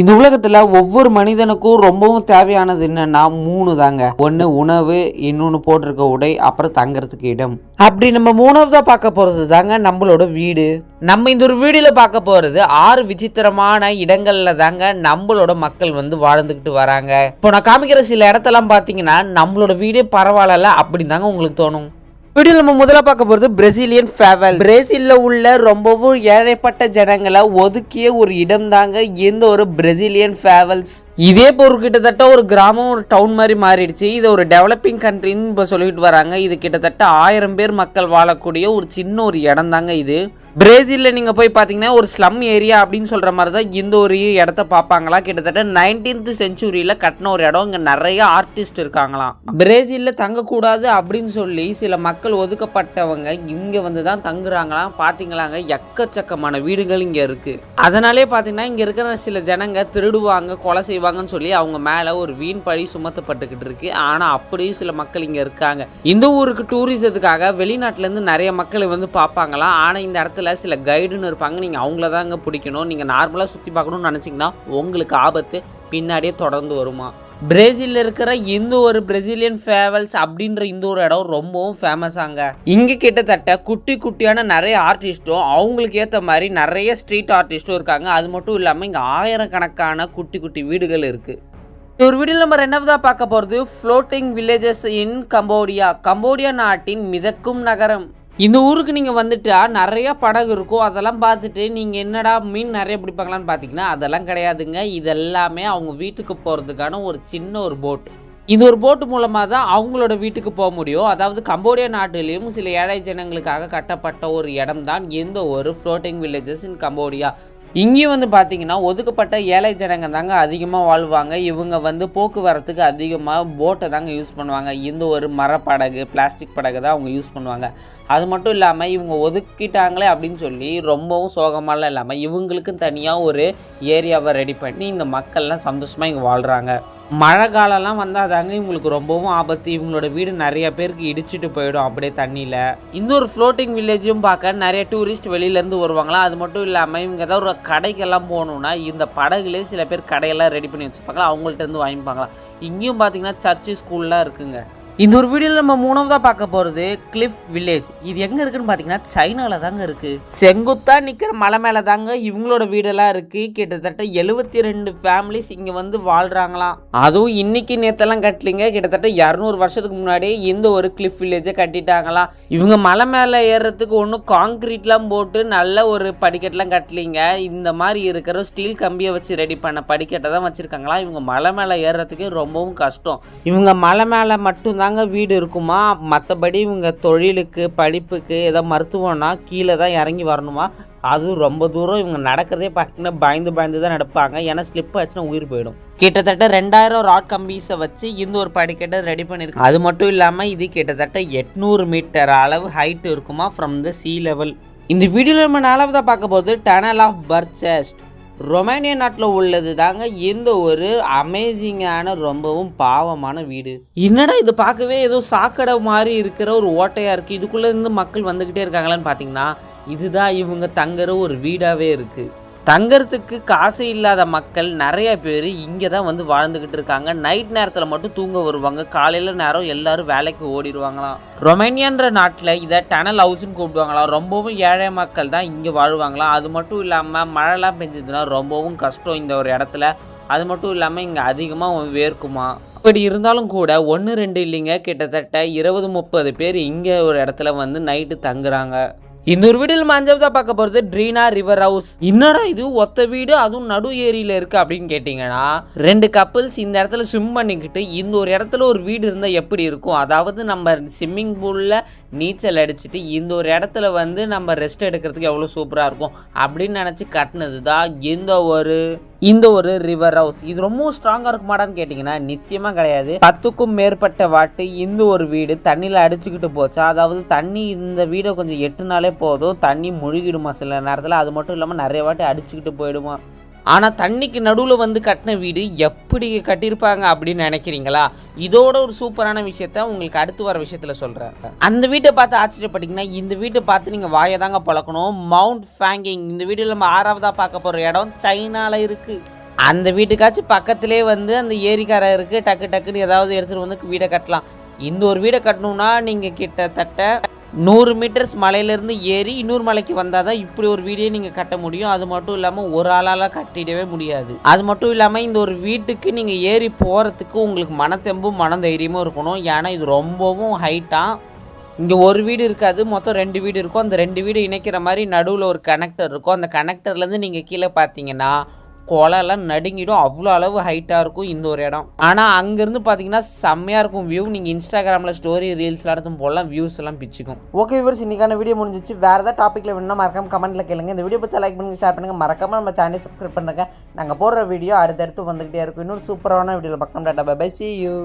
இந்த உலகத்தில் ஒவ்வொரு மனிதனுக்கும் ரொம்பவும் தேவையானது என்னன்னா மூணு தாங்க. ஒன்று உணவு இன்னொன்று போட்டிருக்க உடை அப்புறம் தங்கறதுக்கு இடம். அப்படி நம்ம மூணாவதா பார்க்க போகிறது தாங்க நம்மளோட வீடு. நம்ம இந்த ஒரு வீடியோவில் பார்க்க போகிறது ஆறு விசித்திரமான இடங்கள்ல தாங்க நம்மளோட மக்கள் வந்து வாழ்ந்துக்கிட்டு வராங்க. இப்போ நான் காமிக்கிற சில இடத்தெல்லாம் பார்த்தீங்கன்னா நம்மளோட வீடே பரவாயில்ல அப்படின்னு தாங்க உங்களுக்கு தோணும். வீடியோ நம்ம முதல்ல பார்க்க போகிறது பிரசிலியன் ஃபேவல் பிரேசிலில் உள்ள ரொம்பவும் ஏழைப்பட்ட ஜனங்களை ஒதுக்கிய ஒரு இடம் தாங்க இந்த ஒரு பிரசிலியன் ஃபேவல்ஸ். இதே பொருள் கிட்டத்தட்ட ஒரு கிராமம் ஒரு டவுன் மாதிரி மாறிடுச்சு. இது ஒரு டெவலப்பிங் கண்ட்ரின்னு இப்போ சொல்லிட்டு வராங்க. இது கிட்டத்தட்ட ஆயிரம் பேர் மக்கள் வாழக்கூடிய ஒரு சின்ன ஒரு இடம் தாங்க இது. பிரேசிலில் நீங்கள் போய் பார்த்தீங்கன்னா ஒரு ஸ்லம் ஏரியா அப்படின்னு சொல்கிற மாதிரி தான் இந்த ஒரு இடத்த பார்ப்பாங்களா? கிட்டத்தட்ட நைன்டீன்த் செஞ்சுரியில் கட்டின ஒரு இடம். இங்கே நிறைய ஆர்டிஸ்ட் இருக்காங்களாம். பிரேசிலில் தங்கக்கூடாது அப்படின்னு சொல்லி சில மக்கள் ஒதுக்கப்பட்டவங்க இங்கே வந்து தான் தங்குறாங்களாம். பார்த்தீங்களாங்க எக்கச்சக்கமான வீடுகள் இங்கே இருக்குது அதனாலே பார்த்தீங்கன்னா இங்கே இருக்கிற சில ஜனங்க திருடுவாங்க கொலை செய்வாங்கன்னு சொல்லி அவங்க மேலே ஒரு வீண் பழி சுமத்தப்பட்டுக்கிட்டு இருக்கு. ஆனால் அப்படியும் சில மக்கள் இங்கே இருக்காங்க. இந்த ஊருக்கு டூரிசத்துக்காக வெளிநாட்டிலேருந்து நிறைய மக்களை வந்து பார்ப்பாங்களாம். ஆனால் இந்த இடத்துல சில கைடுன்னு இருப்பாங்க. நீங்கள் அவங்கள தாங்க பிடிக்கணும். நீங்கள் நார்மலாக சுற்றி பார்க்கணும்னு நினச்சிங்கன்னா உங்களுக்கு ஆபத்து பின்னாடியே தொடர்ந்து வருமா? பிரேசிலில் இருக்கிற இந்த ஒரு பிரேசிலியன் ஃபேவல்ஸ் அப்படின்ற இந்த ஒரு இடம் ரொம்பவும் ஃபேமஸாங்க இங்கே கிட்டத்தட்ட குட்டி குட்டியான நிறைய ஆர்டிஸ்ட்டும் அவங்களுக்கு ஏற்ற மாதிரி நிறைய ஸ்ட்ரீட் ஆர்டிஸ்ட்டும் இருக்காங்க. அது மட்டும் இல்லாமல் இங்கே ஆயிரக்கணக்கான குட்டி குட்டி வீடுகள் இருக்குது ஒரு வீடியோ நம்பர் என்னதான் பார்க்க போகிறது floating villages in Cambodia Cambodia நாட்டின் மிதக்கும் நகரம். இந்த ஊருக்கு நீங்கள் வந்துட்டா நிறைய படகு இருக்கும். அதெல்லாம் பார்த்துட்டு நீங்கள் என்னடா மீன் நிறைய பிடிப்பாங்களான்னு பார்த்தீங்கன்னா அதெல்லாம் கிடையாதுங்க. இதெல்லாமே அவங்க வீட்டுக்கு போகிறதுக்கான ஒரு சின்ன ஒரு போட். இது ஒரு போட்டு மூலமாக தான் அவங்களோட வீட்டுக்கு போக முடியும். அதாவது கம்போடியா நாட்டிலையும் சில ஏழை ஜனங்களுக்காக கட்டப்பட்ட ஒரு இடம் தான் எந்த ஒரு ஃப்ளோட்டிங் வில்லேஜஸ் இன் கம்போடியா. இங்கேயும் வந்து பார்த்திங்கன்னா ஒதுக்கப்பட்ட ஏழை ஜனங்க தாங்க அதிகமாக வாழ்வாங்க. இவங்க வந்து போக்குவரத்துக்கு அதிகமாக போட்டை தாங்க யூஸ் பண்ணுவாங்க. இந்த ஒரு மரப்படகு பிளாஸ்டிக் படகு தான் அவங்க யூஸ் பண்ணுவாங்க. அது மட்டும் இல்லாமல் இவங்க ஒதுக்கிட்டாங்களே அப்படின்னு சொல்லி ரொம்பவும் சோகமாலாம் இல்லாமல் இவங்களுக்கும் தனியாக ஒரு ஏரியாவை ரெடி பண்ணி இந்த மக்கள்லாம் சந்தோஷமாக இங்கே வாழ்கிறாங்க மழை காலம்லாம் வந்தால் தாங்க இவங்களுக்கு ரொம்பவும் ஆபத்து. இவங்களோட வீடு நிறைய பேருக்கு இடிச்சிட்டு போயிடும் அப்படியே தண்ணியில். இன்னொரு ஒரு ஃப்ளோட்டிங் வில்லேஜும் பார்க்க நிறைய டூரிஸ்ட் வெளியிலேருந்து வருவாங்களா? அது மட்டும் இல்லாமல் இவங்க ஏதாவது ஒரு கடைக்கெல்லாம் போகணுன்னா இந்த படகுலேயே சில பேர் கடையெல்லாம் ரெடி பண்ணி வச்சுப்பாங்களா? அவங்கள்ட்ட இருந்து வாங்கிப்பாங்களா? இங்கேயும் பார்த்தீங்கன்னா சர்ச்சு ஸ்கூல்லாம் இருக்குங்க. இந்த ஒரு வீடியோவில் நம்ம மூணாவதாக பார்க்க போகிறது கிளிஃப் வில்லேஜ் இது எங்கே இருக்குன்னு பார்த்தீங்கன்னா சைனாவில் தாங்க இருக்குது செங்குத்தாக நிற்கிற மலை மேலே தாங்க இவங்களோட வீடெல்லாம் இருக்குது கிட்டத்தட்ட எழுபத்தி ரெண்டு ஃபேமிலிஸ் இங்கே வந்து வாழ்கிறாங்களாம் அதுவும் இன்னைக்கு நேற்றெல்லாம் கட்டலிங்க. கிட்டத்தட்ட இரநூறு வருஷத்துக்கு முன்னாடி இந்த ஒரு கிளிஃப் வில்லேஜை கட்டிட்டாங்களாம். இவங்க மலை மேலே ஏறுறதுக்கு ஒன்றும் காங்கிரீட்லாம் போட்டு நல்ல ஒரு படிக்கட்டெலாம் கட்டலிங்க. இந்த மாதிரி இருக்கிற ஸ்டீல் கம்பியை வச்சு ரெடி பண்ண படிக்கட்டை தான் வச்சுருக்காங்களா இவங்க மலை மேலே ஏறுறதுக்கே ரொம்பவும் கஷ்டம். இவங்க மலை மேலே தாங்க வீடு இருக்குமா? மற்றபடி இவங்க தொழிலுக்கு படிப்புக்கு ஏதோ மருத்துவம்னா கீழே தான் இறங்கி வரணுமா? அதுவும் ரொம்ப தூரம். இவங்க நடக்கிறதே பார்த்தீங்கன்னா பயந்து பயந்து தான் நடப்பாங்க. ஏன்னா ஸ்லிப் ஆச்சுன்னா உயிர் போயிடும். கிட்டத்தட்ட ரெண்டாயிரம் ராட் கம்பீஸை வச்சு இந்த ஒரு படிக்கட்டை ரெடி பண்ணியிருக்கு அது மட்டும் இல்லாமல் இது கிட்டத்தட்ட எட்நூறு மீட்டர் அளவு ஹைட் இருக்குமா ஃப்ரம் த சீ லெவல் இந்த வீடியோவில் நம்ம நாலாவதாக பார்க்க போது டனல் ஆஃப் பர்ச்சஸ்ட் ரொமானியா நாட்டில் உள்ளது தாங்க இந்த ஒரு அமேசிங்கான ரொம்பவும் பாவமான வீடு. என்னடா இது பார்க்கவே ஏதோ சாக்கடை மாதிரி இருக்கிற ஒரு ஓட்டையாக இருக்குது இதுக்குள்ளேருந்து மக்கள் வந்துக்கிட்டே இருக்காங்களான்னு பார்த்தீங்கன்னா இதுதான் இவங்க தங்குற ஒரு வீடாகவே இருக்குது தங்கிறதுக்கு காசு இல்லாத மக்கள் நிறைய பேர் இங்கே தான் வந்து வாழ்ந்துக்கிட்டு இருக்காங்க. நைட் நேரத்தில் மட்டும் தூங்க வருவாங்க. காலையில் நேரம் எல்லோரும் வேலைக்கு ஓடிடுவாங்களாம். ரொமேனியான்ற நாட்டில் இதை டனல் ஹவுஸ்னு கூப்பிடுவாங்களாம். ரொம்பவும் ஏழை மக்கள் தான் இங்கே வாழ்வாங்களாம். அது மட்டும் இல்லாமல் மழைலாம் பெஞ்சதுன்னா ரொம்பவும் கஷ்டம் இந்த ஒரு இடத்துல. அது மட்டும் இல்லாமல் இங்கே அதிகமாக வேர்க்குமா. இப்படி இருந்தாலும் கூட ஒன்று ரெண்டு இல்லைங்க. கிட்டத்தட்ட இருபது முப்பது பேர் இங்கே ஒரு இடத்துல வந்து நைட்டு தங்குறாங்க. இந்த ஒரு வீடியோவில் மஞ்சள் தான் பார்க்க போகிறது ட்ரீனா ரிவர் ஹவுஸ் என்னடா இது? ஒத்த வீடு அதுவும் நடு ஏரியில் இருக்குது அப்படின்னு கேட்டிங்கன்னா ரெண்டு கப்பிள்ஸ் இந்த இடத்துல ஸ்விம் பண்ணிக்கிட்டு இந்த ஒரு இடத்துல ஒரு வீடு இருந்தால் எப்படி இருக்கும்? அதாவது நம்ம ஸ்விம்மிங் பூலில் நீச்சல் அடிச்சுட்டு இந்த ஒரு இடத்துல வந்து நம்ம ரெஸ்ட் எடுக்கிறதுக்கு எவ்வளோ சூப்பராக இருக்கும்? அப்படின்னு நினச்சி கட்டினது தான் இந்த ஒரு இந்த ஒரு ரிவர் ஹவுஸ் இது ரொம்ப ஸ்ட்ராங்காக இருக்குமாடான்னு கேட்டிங்கன்னா நிச்சயமாக கிடையாது. பத்துக்கும் மேற்பட்ட வாட்டு இந்த ஒரு வீடு தண்ணியில் அடிச்சுக்கிட்டு போச்சு. அதாவது தண்ணி இந்த வீடை கொஞ்சம் எட்டுனாலே போதும். தண்ணி முழுகிடுமா சில நேரத்தில்? அது மட்டும் இல்லாமல் நிறைய வாட்டி அடிச்சுக்கிட்டு போயிடுமா? ஆனால் தண்ணிக்கு நடுவில் வந்து கட்டின வீடு எப்படி கட்டியிருப்பாங்க அப்படின்னு நினைக்கிறீங்களா? இதோட ஒரு சூப்பரான விஷயத்த உங்களுக்கு அடுத்து வர விஷயத்தில் சொல்கிறேன் அந்த வீட்டை பார்த்து ஆச்சரியப்பட்டீங்கன்னா இந்த வீட்டை பார்த்து நீங்கள் வாயை தாங்க பழக்கணும். மவுண்ட் ஃபேங்கிங் இந்த வீடியோவில் நம்ம ஆறாவதாக பார்க்க போகிற இடம் சைனாவில் இருக்குது அந்த வீட்டுக்காச்சும் பக்கத்திலே வந்து அந்த ஏரிக்காரை இருக்குது டக்கு டக்குன்னு ஏதாவது எடுத்துகிட்டு வந்து வீடை கட்டலாம். இந்த ஒரு வீடை கட்டணும்னா நீங்கள் கிட்டத்தட்ட நூறு மீட்டர்ஸ் மலையிலேருந்து ஏறி இன்னொரு மலைக்கு வந்தால் தான் இப்படி ஒரு வீடியோ நீங்கள் கட்ட முடியும். அது மட்டும் இல்லாமல் ஒரு ஆளால் கட்டிடவே முடியாது. அது மட்டும் இல்லாமல் இந்த ஒரு வீட்டுக்கு நீங்கள் ஏறி போகிறதுக்கு உங்களுக்கு மனத்தெம்பும் மன தைரியமும் இருக்கணும். ஏன்னா இது ரொம்பவும் ஹைட்டாக இங்கே ஒரு வீடு இருக்காது. மொத்தம் ரெண்டு வீடு இருக்கும். அந்த ரெண்டு வீடு இணைக்கிற மாதிரி நடுவில் ஒரு கனெக்டர் இருக்கும். அந்த கனெக்டர்லேருந்து நீங்கள் கீழே பார்த்தீங்கன்னா குளம்லாம் நடுங்கிடும். அவ்வளோ அளவு ஹைட்டாக இருக்கும் இந்த ஒரு இடம். ஆனால் அங்கேருந்து பார்த்தீங்கன்னா செம்மையாக இருக்கும் வியூ நீங்கள் இன்ஸ்டாகிராமில் ஸ்டோரி ரீல்ஸ்லாம் எடுத்து போடலாம் வியூஸ் எல்லாம் பிச்சுக்கும். ஓகே விவர்ஸ் இன்னைக்கான வீடியோ முடிஞ்சிச்சு. வேறு ஏதாவது டாப்பிக்கில் வேணும்னா மறக்காம கமெண்ட்டில் கேளுங்க. இந்த வீடியோ பற்றி லைக் பண்ணுங்க ஷேர் பண்ணுங்கள் மறக்காம நம்ம சேனலை சப்ஸ்கிரைப் பண்ணுங்க. நாங்கள் போடுற வீடியோ அடுத்தடுத்து வந்துகிட்டே இருக்கும். இன்னொரு சூப்பரான வீடியோவில் பார்க்கலாம். Tata bye C you